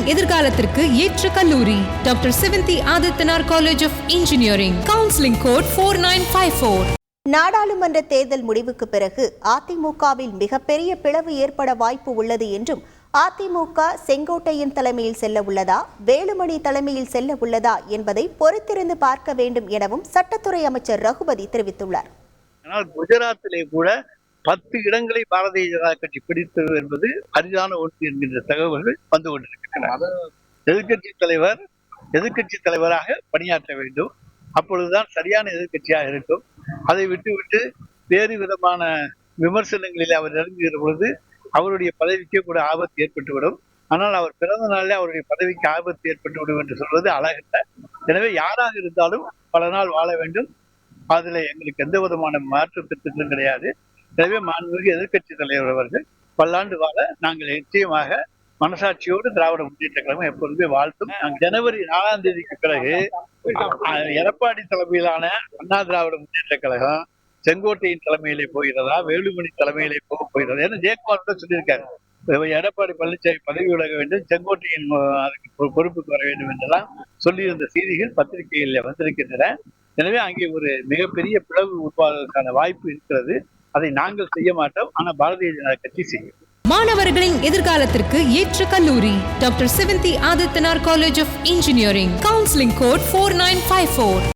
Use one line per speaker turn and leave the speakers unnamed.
மாணவர்களின் எதிர்காலத்திற்கு ஏற்ற கல்லூரி. Doctor Sevanthi Adithanar college of engineering counselling code four nine five four
நாடாளுமன்ற தேர்தல் முடிவுக்கு பிறகு அதிமுகவில் மிகப்பெரிய பிளவு ஏற்பட வாய்ப்பு உள்ளது என்றும் அதிமுக செங்கோட்டையன் தலைமையில் செல்ல உள்ளதா வேலுமணி தலைமையில் செல்ல உள்ளதா என்பதை பொறுத்திருந்து பார்க்க வேண்டும் எனவும் சட்டத்துறை அமைச்சர் ரகுபதி தெரிவித்துள்ளார்.
ஆனால் குஜராத்திலே கூட பத்து இடங்களை பாரதிய ஜனதா கட்சி பிடித்தது என்பது அரிதான ஒன்று என்கின்ற தகவல்கள் வந்து கொண்டிருக்கின்றன. எதிர்க்கட்சி தலைவர் எதிர்க்கட்சி தலைவராக பணியாற்ற வேண்டும். அப்பொழுதுதான் சரியான எதிர்க்கட்சியாக இருக்கும். அதை விட்டுவிட்டு வேறு விதமான விமர்சனங்களில் அவர் இறங்குகிற பொழுது அவருடைய பதவிக்கு கூட ஆபத்து ஏற்பட்டுவிடும். ஆனால் அவர் பிறந்த நாளிலே அவருடைய பதவிக்கு ஆபத்து ஏற்பட்டுவிடும் என்று சொல்வது அழகல்ல. எனவே யாராக இருந்தாலும் பல நாள் வாழ வேண்டும். அதுல எங்களுக்கு எந்த விதமான மாற்று கிடையாது. எனவே மாண்புமிகு எதிர்க்கட்சி தலைவர் அவர்கள் பல்லாண்டு வாழ நாங்கள் நிச்சயமாக மனசாட்சியோடு திராவிட முன்னேற்ற கழகம் எப்பொழுதுமே வாழ்த்தும். ஜனவரி நாலாம் தேதிக்கு பிறகு எடப்பாடி தலைமையிலான அண்ணா திராவிட முன்னேற்ற கழகம் செங்கோட்டையின் தலைமையிலே போகிறதா வேலுமணி தலைமையிலே போக போகிறதா ஏன்னா ஜெயக்குமார் கூட சொல்லியிருக்காரு. எடப்பாடி பழனிசாமி பதவி விலக வேண்டும் செங்கோட்டையின் அதுக்கு பொறுப்புக்கு வர வேண்டும் என்றெல்லாம் சொல்லியிருந்த செய்திகள் பத்திரிகையில் வந்திருக்கின்றன. எனவே அங்கே ஒரு மிகப்பெரிய பிளவு உருவாவதற்கான வாய்ப்பு இருக்கிறது. அதை நாங்கள் செய்ய மாட்டோம். ஆனா பாரதிய ஜனதா கட்சி செய்யும்.
மாணவர்களின் எதிர்காலத்திற்கு ஏற்ற கல்லூரி doctor Sevanthi Adithanar college of engineering counselling code four nine five four